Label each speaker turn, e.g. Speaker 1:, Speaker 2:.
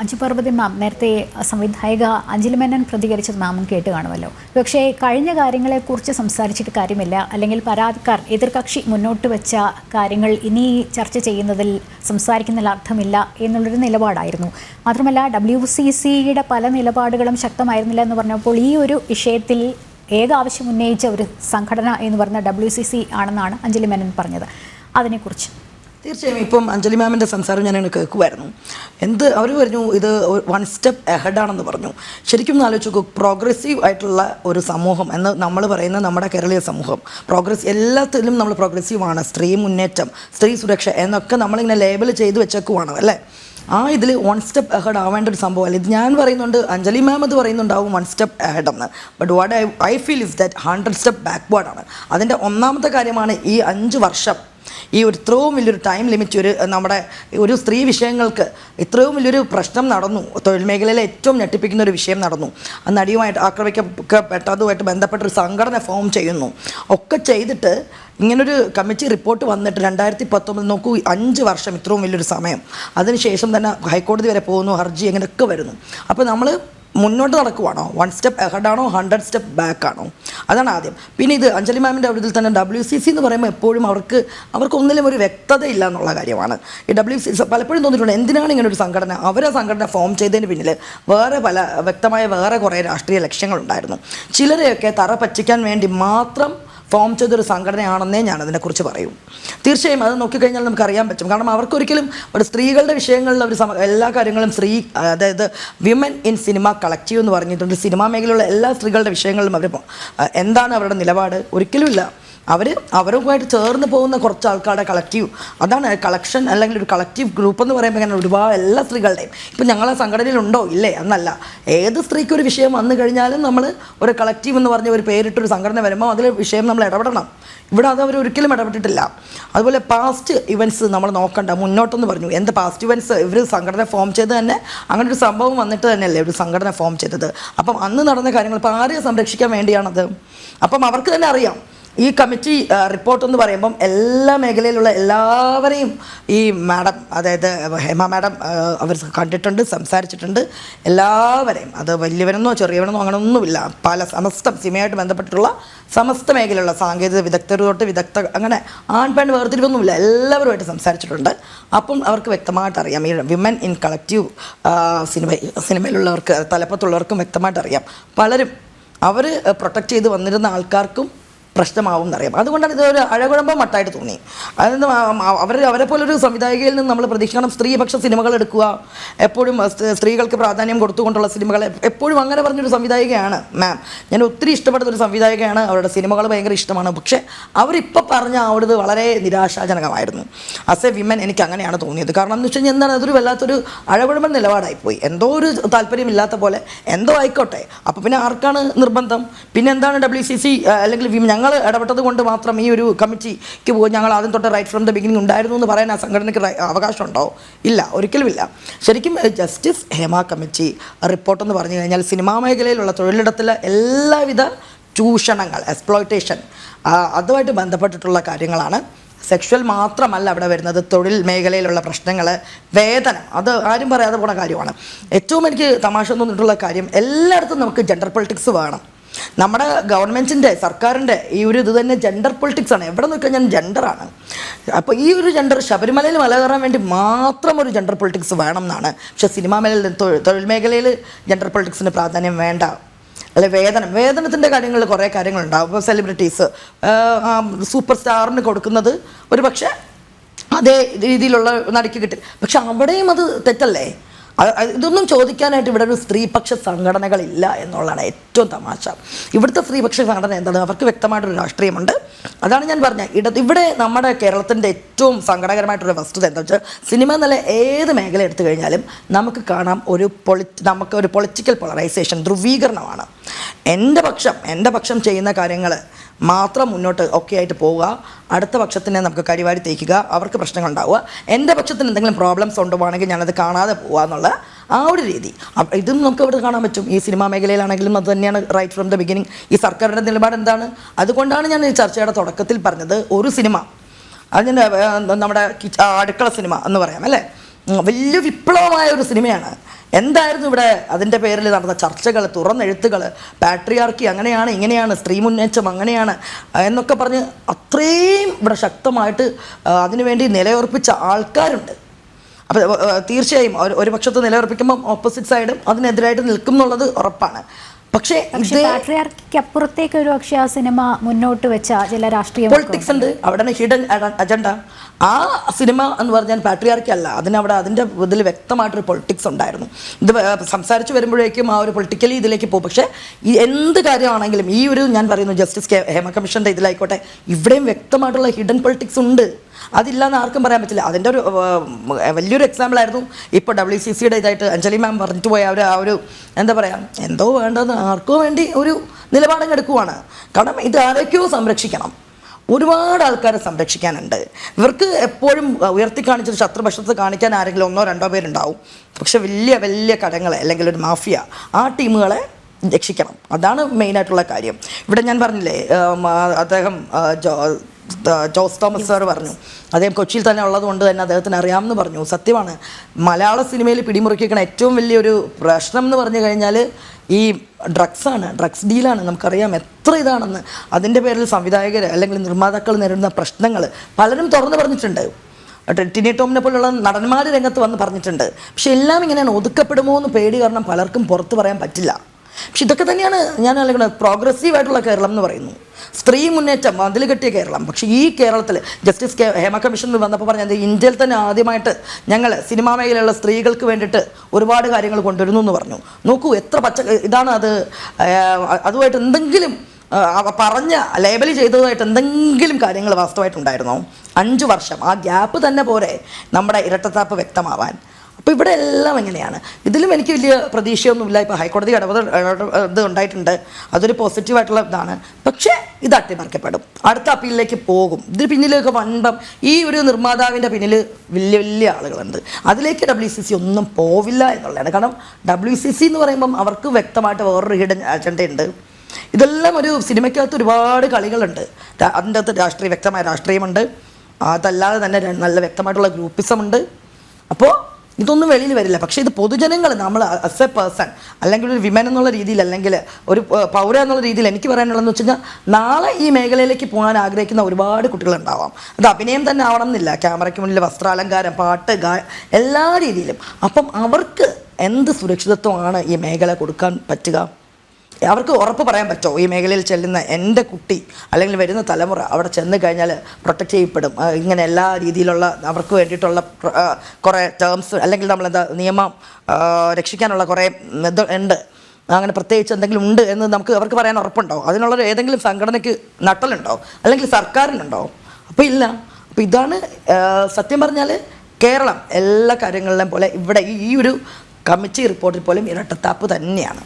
Speaker 1: അഞ്ചു പർവതി മാം നേരത്തെ സംവിധായിക അഞ്ജലി മേനൻ പ്രതികരിച്ചത് മാമും കേട്ട് കാണുമല്ലോ. പക്ഷേ കഴിഞ്ഞ കാര്യങ്ങളെക്കുറിച്ച് സംസാരിച്ചിട്ട് കാര്യമില്ല. അല്ലെങ്കിൽ പരാതിക്കാർ എതിർകക്ഷി മുന്നോട്ട് വെച്ച കാര്യങ്ങൾ ഇനി ചർച്ച ചെയ്യുന്നതിൽ സംസാരിക്കുന്നതിൽ അർത്ഥമില്ല എന്നുള്ളൊരു നിലപാടായിരുന്നു. മാത്രമല്ല ഡബ്ല്യു സി സിയുടെ പല നിലപാടുകളും ശക്തമായിരുന്നില്ല എന്ന് പറഞ്ഞപ്പോൾ ഈ ഒരു വിഷയത്തിൽ ഏക ആവശ്യം ഉന്നയിച്ച ഒരു സംഘടന എന്ന് പറഞ്ഞ ഡബ്ല്യു സി സി ആണെന്നാണ് അഞ്ജലി മേനൻ പറഞ്ഞത്. അതിനെക്കുറിച്ച്.
Speaker 2: തീർച്ചയായും ഇപ്പം അഞ്ജലി മാമിന്റെ സംസാരം ഞാൻ അങ്ങനെ കേൾക്കുമായിരുന്നു എന്ത് അവർ പറഞ്ഞു ഇത് വൺ സ്റ്റെപ്പ് എഹഡാണെന്ന് പറഞ്ഞു. ശരിക്കും ആലോചിച്ച് നോക്കൂ പ്രോഗ്രസീവ് ആയിട്ടുള്ള ഒരു സമൂഹം എന്ന് നമ്മൾ പറയുന്ന നമ്മുടെ കേരളീയ സമൂഹം പ്രോഗ്രസ് എല്ലാത്തിലും നമ്മൾ പ്രോഗ്രസീവ് ആണ്. സ്ത്രീ മുന്നേറ്റം സ്ത്രീ സുരക്ഷ എന്നൊക്കെ നമ്മളിങ്ങനെ ലേബൽ ചെയ്ത് വെച്ചേക്കുവാണ് അല്ലേ? ആ ഇതിൽ വൺ സ്റ്റെപ്പ് എഹഡ് ആവേണ്ട ഒരു സംഭവമല്ല ഇത് ഞാൻ പറയുന്നുണ്ട് അഞ്ജലി മാം അത് പറയുന്നുണ്ടാവും വൺ സ്റ്റെപ്പ് എഹഡ് എന്ന്. But what I I feel is that hundred step ബാക്ക്വേർഡാണ് അതിന്റെ ഒന്നാമത്തെ കാര്യമാണ് ഈ അഞ്ച് വർഷം ഈ ഒരു ഇത്രയും വലിയൊരു ടൈം ലിമിറ്റ് ഒരു നമ്മുടെ ഒരു സ്ത്രീ വിഷയങ്ങൾക്ക് ഇത്രയും വലിയൊരു പ്രശ്നം നടന്നു. തൊഴിൽ മേഖലയിലെ ഏറ്റവും ഞെട്ടിപ്പിക്കുന്ന ഒരു വിഷയം നടന്നു. ആ നടിയുമായിട്ട് ആക്രമിക്കപ്പെട്ടതുമായിട്ട് ബന്ധപ്പെട്ട ഒരു സംഘടന ഫോം ചെയ്യുന്നു. ഒക്കെ ചെയ്തിട്ട് ഇങ്ങനൊരു കമ്മിറ്റി റിപ്പോർട്ട് വന്നിട്ട് രണ്ടായിരത്തി പത്തൊമ്പത് നോക്കൂ അഞ്ച് വർഷം ഇത്രയും വലിയൊരു സമയം. അതിനുശേഷം തന്നെ ഹൈക്കോടതി വരെ പോകുന്നു ഹർജി അങ്ങനെയൊക്കെ വരുന്നു. അപ്പോൾ നമ്മൾ മുന്നോട്ട് നടക്കുവാണോ? വൺ സ്റ്റെപ്പ് എഹഡാണോ ഹൺഡ്രഡ് സ്റ്റെപ്പ് ബാക്ക് ആണോ? അതാണ് ആദ്യം. പിന്നെ ഇത് അഞ്ജലി മാമിന്റെ അവരിൽ തന്നെ ഡബ്ല്യു സി സി എന്ന് പറയുമ്പോൾ എപ്പോഴും അവർക്ക് അവർക്കൊന്നിലും ഒരു വ്യക്തത ഇല്ല എന്നുള്ള കാര്യമാണ്. ഈ ഡബ്ല്യു സി പലപ്പോഴും തോന്നിയിട്ടുണ്ട്. എന്തിനാണ് ഇങ്ങനെ ഒരു സംഘടന? അവരെ സംഘടന ഫോം ചെയ്തതിന് പിന്നിൽ വേറെ പല വ്യക്തമായ വേറെ കുറേ രാഷ്ട്രീയ ലക്ഷ്യങ്ങളുണ്ടായിരുന്നു. ചിലരെയൊക്കെ തറ പറ്റിക്കാൻ വേണ്ടി മാത്രം ഫോം ചെയ്തൊരു സംഘടനയാണെന്നേ ഞാൻ അതിനെക്കുറിച്ച് പറയും. തീർച്ചയായും അത് നോക്കിക്കഴിഞ്ഞാൽ നമുക്ക് അറിയാൻ പറ്റും. കാരണം അവർക്കൊരിക്കലും ഒരു സ്ത്രീകളുടെ വിഷയങ്ങളിൽ അവർ എല്ലാ കാര്യങ്ങളും സ്ത്രീ അതായത് വിമൻ ഇൻ സിനിമ കളക്റ്റീവ് എന്ന് പറഞ്ഞിട്ടുണ്ട്. സിനിമാ മേഖലയിലുള്ള എല്ലാ സ്ത്രീകളുടെ വിഷയങ്ങളിലും അവർ എന്താണ് അവരുടെ നിലപാട്? ഒരിക്കലുമില്ല. അവർ അവരുമായിട്ട് ചേർന്ന് പോകുന്ന കുറച്ച് ആൾക്കാരുടെ കളക്റ്റീവ് അതാണ് കളക്ഷൻ അല്ലെങ്കിൽ ഒരു കളക്റ്റീവ് ഗ്രൂപ്പ് എന്ന് പറയുമ്പോൾ ഇങ്ങനെ ഒരുപാട് എല്ലാ സ്ത്രീകളുടെയും. ഇപ്പം ഞങ്ങളെ സംഘടനയിലുണ്ടോ ഇല്ലേ? എന്നല്ല ഏത് സ്ത്രീക്ക് ഒരു വിഷയം വന്നു കഴിഞ്ഞാലും നമ്മൾ ഒരു കളക്റ്റീവ് എന്ന് പറഞ്ഞ ഒരു പേരിട്ടൊരു സംഘടന വരുമ്പോൾ അതിൽ വിഷയം നമ്മൾ ഇടപെടണം. ഇവിടെ അത് അവർ ഒരിക്കലും ഇടപെട്ടിട്ടില്ല. അതുപോലെ പാസ്റ്റ് ഇവന്റ്സ് നമ്മൾ നോക്കണ്ട. മുന്നോട്ടെന്ന് പറഞ്ഞു. എന്ത് പാസ്റ്റ് ഇവന്റ്സ് ഇവർ സംഘടന ഫോം ചെയ്ത് തന്നെ അങ്ങനെ ഒരു സംഭവം വന്നിട്ട് തന്നെയല്ലേ ഒരു സംഘടന ഫോം ചെയ്തത്. അപ്പം അന്ന് നടന്ന കാര്യങ്ങൾ ഇപ്പോൾ ആരെയും സംരക്ഷിക്കാൻ വേണ്ടിയാണത്? അപ്പം അവർക്ക് തന്നെ അറിയാം. ഈ കമ്മിറ്റി റിപ്പോർട്ട് എന്ന് പറയുമ്പം എല്ലാ മേഖലയിലുള്ള എല്ലാവരെയും ഈ മാഡം അതായത് ഹേമ മാഡം അവർ കണ്ടിട്ടുണ്ട് സംസാരിച്ചിട്ടുണ്ട്. എല്ലാവരെയും അത് വലിയവനെന്നോ ചെറിയവനെന്നോ അങ്ങനെയൊന്നുമില്ല പല സമസ്തം സിനിമയായിട്ട് ബന്ധപ്പെട്ടിട്ടുള്ള സമസ്ത മേഖലയിലുള്ള സാങ്കേതിക വിദഗ്ധർ തൊട്ട് വിദഗ്ധ അങ്ങനെ ആൺ പെൺ വേർതിരിവൊന്നുമില്ല. എല്ലാവരുമായിട്ട് സംസാരിച്ചിട്ടുണ്ട്. അപ്പം അവർക്ക് വ്യക്തമായിട്ട് അറിയാം ഈ വിമൻ ഇൻ കളക്റ്റീവ് സിനിമ സിനിമയിലുള്ളവർക്ക് തലപ്പത്തുള്ളവർക്കും വ്യക്തമായിട്ട് അറിയാം പലരും അവർ പ്രൊട്ടക്റ്റ് ചെയ്ത് വന്നിരുന്ന ആൾക്കാർക്കും പ്രശ്നമാവും എന്നറിയാം. അതുകൊണ്ടാണ് ഇതൊരു അഴകുഴമ്പം മട്ടായിട്ട് തോന്നി. അതായത് അവർ അവരെ പോലൊരു സംവിധായകയിൽ നിന്ന് നമ്മൾ പ്രതീക്ഷിക്കണം സ്ത്രീപക്ഷ സിനിമകൾ എടുക്കുക. എപ്പോഴും സ്ത്രീകൾക്ക് പ്രാധാന്യം കൊടുത്തുകൊണ്ടുള്ള സിനിമകൾ എപ്പോഴും അങ്ങനെ പറഞ്ഞൊരു സംവിധായികയാണ് മാം ഞാൻ ഒത്തിരി ഇഷ്ടപ്പെടുന്ന ഒരു സംവിധായികയാണ്. അവരുടെ സിനിമകൾ ഭയങ്കര ഇഷ്ടമാണ്. പക്ഷേ അവരിപ്പോൾ പറഞ്ഞ ആ ഒരു വളരെ നിരാശാജനകമായിരുന്നു. ആസ് എ വിമൻ എനിക്ക് അങ്ങനെയാണ് തോന്നിയത്. കാരണം എന്ന് വെച്ച് കഴിഞ്ഞാൽ എന്താണ്? അതൊരു വല്ലാത്തൊരു അഴകുഴമ്പൻ നിലപാടായിപ്പോയി എന്തോ ഒരു താല്പര്യമില്ലാത്ത പോലെ എന്തോ ആയിക്കോട്ടെ. അപ്പോൾ പിന്നെ ആർക്കാണ് നിർബന്ധം? പിന്നെ എന്താണ് ഡബ്ല്യു സി സി അല്ലെങ്കിൽ ഞങ്ങൾ ഇടപെട്ടത് കൊണ്ട് മാത്രം ഈ ഒരു കമ്മിറ്റിക്ക് പോകും ഞങ്ങൾ ആദ്യം തൊട്ട് റൈറ്റ് ഫ്രം ദ ബിഗിനിങ് ഉണ്ടായിരുന്നു എന്ന് പറയാൻ ആ സംഘടനയ്ക്ക് അവകാശമുണ്ടോ? ഇല്ല ഒരിക്കലുമില്ല. ശരിക്കും ജസ്റ്റിസ് ഹേമ കമ്മിറ്റി റിപ്പോർട്ടെന്ന് പറഞ്ഞു കഴിഞ്ഞാൽ സിനിമാ മേഖലയിലുള്ള തൊഴിലിടത്തിലെ എല്ലാവിധ ചൂഷണങ്ങൾ എക്സ്പ്ലോയിറ്റേഷൻ അതുമായിട്ട് ബന്ധപ്പെട്ടിട്ടുള്ള കാര്യങ്ങളാണ്. സെക്ഷൽ മാത്രമല്ല അവിടെ വരുന്നത്. തൊഴിൽ മേഖലയിലുള്ള പ്രശ്നങ്ങൾ വേതനം അത് ആരും പറയാതെ പോണ കാര്യമാണ്. ഏറ്റവും എനിക്ക് തമാശ തോന്നിയിട്ടുള്ള കാര്യം എല്ലായിടത്തും നമുക്ക് ജെൻഡർ പൊളിറ്റിക്സ് വേണം. നമ്മുടെ ഗവൺമെന്റിന്റെ സർക്കാരിന്റെ ഈ ഒരു ഇത് തന്നെ ജെൻഡർ പൊളിറ്റിക്സ് ആണ്. എവിടെ നോക്കിയാൽ ഞാൻ ജെൻഡറാണ് അപ്പോൾ ഈ ഒരു ജെൻഡർ ശബരിമലയിൽ മല കയറാൻ വേണ്ടി മാത്രം ഒരു ജെൻഡർ പൊളിറ്റിക്സ് വേണം എന്നാണ് പക്ഷേ സിനിമാ മേഖലയിൽ തൊഴിൽ മേഖലയിൽ ജെൻഡർ പൊളിറ്റിക്സിന് പ്രാധാന്യം വേണ്ട. അല്ലെ വേതനം വേതനത്തിന്റെ കാര്യങ്ങളിൽ കുറേ കാര്യങ്ങളുണ്ടാവും. ഇപ്പോൾ സെലിബ്രിറ്റീസ് സൂപ്പർ സ്റ്റാറിന് കൊടുക്കുന്നത് ഒരു പക്ഷേ അതേ രീതിയിലുള്ള നടിക്ക് കിട്ടില്ല പക്ഷെ അവിടെയും അത് തെറ്റല്ലേ? ഇതൊന്നും ചോദിക്കാനായിട്ട് ഇവിടെ ഒരു സ്ത്രീപക്ഷ സംഘടനകളില്ല എന്നുള്ളതാണ് ഏറ്റവും തമാശ. ഇവിടുത്തെ സ്ത്രീപക്ഷ സംഘടന എന്താണ്? അവർക്ക് വ്യക്തമായിട്ടൊരു രാഷ്ട്രീയമുണ്ട്. അതാണ് ഞാൻ പറഞ്ഞത് ഇട ഇവിടെ നമ്മുടെ കേരളത്തിന്റെ ഏറ്റവും സങ്കടകരമായിട്ടുള്ള വസ്തുത എന്താ വെച്ചാൽ സിനിമ എന്നുള്ള ഏത് മേഖല എടുത്തു കഴിഞ്ഞാലും നമുക്ക് കാണാം ഒരു പൊളി നമുക്ക് ഒരു പൊളിറ്റിക്കൽ പോളറൈസേഷൻ ധ്രുവീകരണമാണ്. എന്റെ പക്ഷം എന്റെ പക്ഷം ചെയ്യുന്ന കാര്യങ്ങൾ മാത്രം മുന്നോട്ട് ഒക്കെ ആയിട്ട് പോവുക. അടുത്ത പക്ഷത്തിനെ നമുക്ക് കരിവാരി തേക്കുക. അവർക്ക് പ്രശ്നങ്ങൾ ഉണ്ടാവുക. എന്റെ പക്ഷത്തിന് എന്തെങ്കിലും പ്രോബ്ലംസ് ഉണ്ടാവുകയാണെങ്കിൽ ഞാനത് കാണാതെ പോവുക എന്നുള്ള ആ ഒരു രീതി. ഇതും നമുക്ക് ഇവിടെ കാണാൻ പറ്റും. ഈ സിനിമാ മേഖലയിലാണെങ്കിലും അത് തന്നെയാണ് റൈറ്റ് ഫ്രം ദ ബിഗിനിങ് ഈ സർക്കാരിന്റെ നിലപാട് എന്താണ്? അതുകൊണ്ടാണ് ഞാൻ ഈ ചർച്ചയുടെ തുടക്കത്തിൽ പറഞ്ഞത് ഒരു സിനിമ. അതിന്റെ നമ്മുടെ അടുക്കള സിനിമ എന്ന് പറയാം അല്ലേ? വലിയ വിപ്ലവമായ ഒരു സിനിമയാണ്. എന്തായിരുന്നു ഇവിടെ അതിന്റെ പേരിൽ നടന്ന ചർച്ചകൾ തുറന്നെഴുത്തുകൾ പാട്രിയാർക്കി അങ്ങനെയാണ് ഇങ്ങനെയാണ് സ്ത്രീ മുന്നേറ്റം അങ്ങനെയാണ് എന്നൊക്കെ പറഞ്ഞ് അത്രയും ഇവിടെ ശക്തമായിട്ട് അതിനുവേണ്ടി നിലയുറപ്പിച്ച ആൾക്കാരുണ്ട്. അപ്പോൾ തീർച്ചയായും ഒരു- പക്ഷത്ത് നിലയുറപ്പിക്കുമ്പോൾ ഓപ്പോസിറ്റ് സൈഡും അതിനെതിരായിട്ട് നിൽക്കും എന്നുള്ളത് ഉറപ്പാണ്. പക്ഷേ
Speaker 1: പാട്രിയാർക്കിക്ക് അപ്പുറത്തേക്ക് ഒരു പക്ഷേ ആ സിനിമ മുന്നോട്ട് വെച്ച ചില രാഷ്ട്രീയ
Speaker 2: പൊളിറ്റിക്സ് ഉണ്ട്. അവിടെ ഹിഡൻ അജണ്ട ആ സിനിമ എന്ന് പറഞ്ഞാൽ പാട്രിയാർക്കി അല്ല. അതിനവിടെ അതിന്റെ ഇതിൽ വ്യക്തമായിട്ടൊരു പൊളിറ്റിക്സ് ഉണ്ടായിരുന്നു. ഇത് സംസാരിച്ച് വരുമ്പോഴേക്കും ആ ഒരു പൊളിറ്റിക്കലി ഇതിലേക്ക് പോകും. പക്ഷേ ഈ എന്ത് കാര്യമാണെങ്കിലും ഈ ഒരു ഞാൻ പറയുന്നു ജസ്റ്റിസ് കെ ഹേമ കമ്മീഷന്റെ ഇതിലായിക്കോട്ടെ ഇവിടെയും വ്യക്തമായിട്ടുള്ള ഹിഡൻ പൊളിറ്റിക്സ് ഉണ്ട്. അതില്ലാന്ന് ആർക്കും പറയാൻ പറ്റില്ല. അതിന്റെ ഒരു വലിയൊരു എക്സാമ്പിളായിരുന്നു ഇപ്പോൾ ഡബ്ല്യു സി സിയുടെ ഇതായിട്ട് അഞ്ജലി മാം പറഞ്ഞിട്ട് പോയ ഒരു ആ ഒരു എന്താ പറയുക എന്തോ വേണ്ടതെന്ന് ആർക്കോ വേണ്ടി ഒരു നിലപാടങ്ങ് എടുക്കുവാണ്. കാരണം ഇത് ആരൊക്കെയോ സംരക്ഷിക്കണം. ഒരുപാട് ആൾക്കാരെ സംരക്ഷിക്കാനുണ്ട്. ഇവർക്ക് എപ്പോഴും ഉയർത്തി കാണിച്ച ശത്രുപക്ഷത്ത് കാണിക്കാൻ ആരെങ്കിലും ഒന്നോ രണ്ടോ പേരുണ്ടാവും. പക്ഷെ വലിയ വലിയ കടങ്ങളെ അല്ലെങ്കിൽ ഒരു മാഫിയ ആ ടീമുകളെ രക്ഷിക്കണം. അതാണ് മെയിനായിട്ടുള്ള കാര്യം. ഇവിടെ ഞാൻ പറഞ്ഞില്ലേ അദ്ദേഹം ജോസ് തോമസ് സാർ പറഞ്ഞു. അദ്ദേഹം കൊച്ചിയിൽ തന്നെ ഉള്ളതുകൊണ്ട് തന്നെ അദ്ദേഹത്തിന് അറിയാമെന്ന് പറഞ്ഞു. സത്യമാണ്. മലയാള സിനിമയിൽ പിടിമുറുക്കിയിരിക്കുന്ന ഏറ്റവും വലിയൊരു പ്രശ്നം എന്ന് പറഞ്ഞു കഴിഞ്ഞാൽ ഈ ഡ്രഗ്സാണ്. ഡ്രഗ്സ് ഡീലാണ്. നമുക്കറിയാം എത്ര ഇതാണെന്ന്. അതിന്റെ പേരിൽ സംവിധായകർ അല്ലെങ്കിൽ നിർമ്മാതാക്കൾ നേരിടുന്ന പ്രശ്നങ്ങൾ പലരും തുറന്നു പറഞ്ഞിട്ടുണ്ട്. ടിനി ടോമിനെ പോലുള്ള നടന്മാർ രംഗത്ത് വന്ന് പറഞ്ഞിട്ടുണ്ട്. പക്ഷെ എല്ലാം ഇങ്ങനെയാണ്. ഒതുക്കപ്പെടുമോ എന്ന് പേടി കാരണം പലർക്കും പുറത്ത് പറയാൻ പറ്റില്ല. പക്ഷെ ഇതൊക്കെ തന്നെയാണ് ഞാൻ അല്ലെങ്കിൽ പ്രോഗ്രസീവ് ആയിട്ടുള്ള കേരളം എന്ന് പറയുന്നു. സ്ത്രീ മുന്നേറ്റം മതിൽ കെട്ടിയ കേരളം. പക്ഷേ ഈ കേരളത്തിൽ ജസ്റ്റിസ് കെ ഹേമ കമ്മീഷൻ വന്നപ്പോൾ പറഞ്ഞത് ഇന്ത്യയിൽ തന്നെ ആദ്യമായിട്ട് ഞങ്ങൾ സിനിമാ മേഖലയിലുള്ള സ്ത്രീകൾക്ക് വേണ്ടിയിട്ട് ഒരുപാട് കാര്യങ്ങൾ കൊണ്ടുവരുന്നു എന്ന് പറഞ്ഞു. നോക്കൂ എത്ര പച്ച ഇതാണ് അത്. അതുമായിട്ട് എന്തെങ്കിലും പറഞ്ഞ ലേബൽ ചെയ്തതുമായിട്ട് എന്തെങ്കിലും കാര്യങ്ങൾ വാസ്തവമായിട്ടുണ്ടായിരുന്നോ? അഞ്ച് വർഷം. ആ ഗ്യാപ്പ് തന്നെ പോരെ നമ്മുടെ ഇരട്ടത്താപ്പ് വ്യക്തമാവാൻ. അപ്പോൾ ഇവിടെ എല്ലാം എങ്ങനെയാണ്? ഇതിലും എനിക്ക് വലിയ പ്രതീക്ഷയൊന്നുമില്ല. ഇപ്പോൾ ഹൈക്കോടതി ഇടപെടൽ ഇത് ഉണ്ടായിട്ടുണ്ട്. അതൊരു പോസിറ്റീവായിട്ടുള്ള ഇതാണ്. പക്ഷേ ഇത് അട്ടിമറിക്കപ്പെടും. അടുത്ത അപ്പീലിലേക്ക് പോകും. ഇതിന് പിന്നിലൊക്കെ വൻപം ഈ ഒരു നിർമ്മാതാവിന്റെ പിന്നിൽ വലിയ വലിയ ആളുകളുണ്ട്. അതിലേക്ക് ഡബ്ല്യു സി സി ഒന്നും പോവില്ല എന്നുള്ളതാണ്. കാരണം ഡബ്ല്യു സി സി എന്ന് പറയുമ്പം അവർക്ക് വ്യക്തമായിട്ട് വേറൊരു ഹിഡൻ അജണ്ടയുണ്ട് ഇതെല്ലാം ഒരു സിനിമയ്ക്കകത്ത് ഒരുപാട് കളികളുണ്ട്. അതിന്റെ അകത്ത് രാഷ്ട്രീയ വ്യക്തമായ രാഷ്ട്രീയമുണ്ട്. അതല്ലാതെ തന്നെ നല്ല വ്യക്തമായിട്ടുള്ള ഗ്രൂപ്പിസമുണ്ട് അപ്പോൾ ഇതൊന്നും വെളിയിൽ വരില്ല. പക്ഷേ ഇത് പൊതുജനങ്ങൾ നമ്മൾ അസ് എ പേഴ്സൺ അല്ലെങ്കിൽ ഒരു വിമൻ എന്നുള്ള രീതിയിൽ അല്ലെങ്കിൽ ഒരു പൗര എന്നുള്ള രീതിയിൽ എനിക്ക് പറയാനുള്ളതെന്ന് വെച്ച് കഴിഞ്ഞാൽ നാളെ ഈ മേഖലയിലേക്ക് പോകാൻ ആഗ്രഹിക്കുന്ന ഒരുപാട് കുട്ടികളുണ്ടാവാം. അത് അഭിനയം തന്നെ ആവണം എന്നില്ല. ക്യാമറയ്ക്ക് മുന്നിൽ വസ്ത്രാലങ്കാരം പാട്ട് ഗാ എല്ലാ രീതിയിലും. അപ്പം അവർക്ക് എന്ത് സുരക്ഷിതത്വമാണ് ഈ മേഖല കൊടുക്കാൻ പറ്റുക? അവർക്ക് ഉറപ്പ് പറയാൻ പറ്റുമോ? ഈ മേഖലയിൽ ചെല്ലുന്ന എന്റെ കുട്ടി അല്ലെങ്കിൽ വരുന്ന തലമുറ അവിടെ ചെന്ന് കഴിഞ്ഞാൽ പ്രൊട്ടക്റ്റ് ചെയ്യപ്പെടും. ഇങ്ങനെ എല്ലാ രീതിയിലുള്ള അവർക്ക് വേണ്ടിയിട്ടുള്ള കുറേ ടേംസ് അല്ലെങ്കിൽ നമ്മളെന്താ നിയമം രക്ഷിക്കാനുള്ള കുറേ ഇത് ഉണ്ട്. അങ്ങനെ പ്രത്യേകിച്ച് എന്തെങ്കിലും ഉണ്ട് എന്ന് നമുക്ക് അവർക്ക് പറയാൻ ഉറപ്പുണ്ടോ അതിനുള്ള ഏതെങ്കിലും സംഘടനയ്ക്ക് നട്ടലുണ്ടോ? അല്ലെങ്കിൽ സർക്കാരിനുണ്ടോ? അപ്പോൾ ഇല്ല. അപ്പോൾ ഇതാണ് സത്യം പറഞ്ഞാൽ കേരളം എല്ലാ കാര്യങ്ങളിലും പോലെ ഇവിടെ ഈ ഒരു കമ്മിറ്റി റിപ്പോർട്ടിൽ പോലും ഇരട്ടത്താപ്പ് തന്നെയാണ്.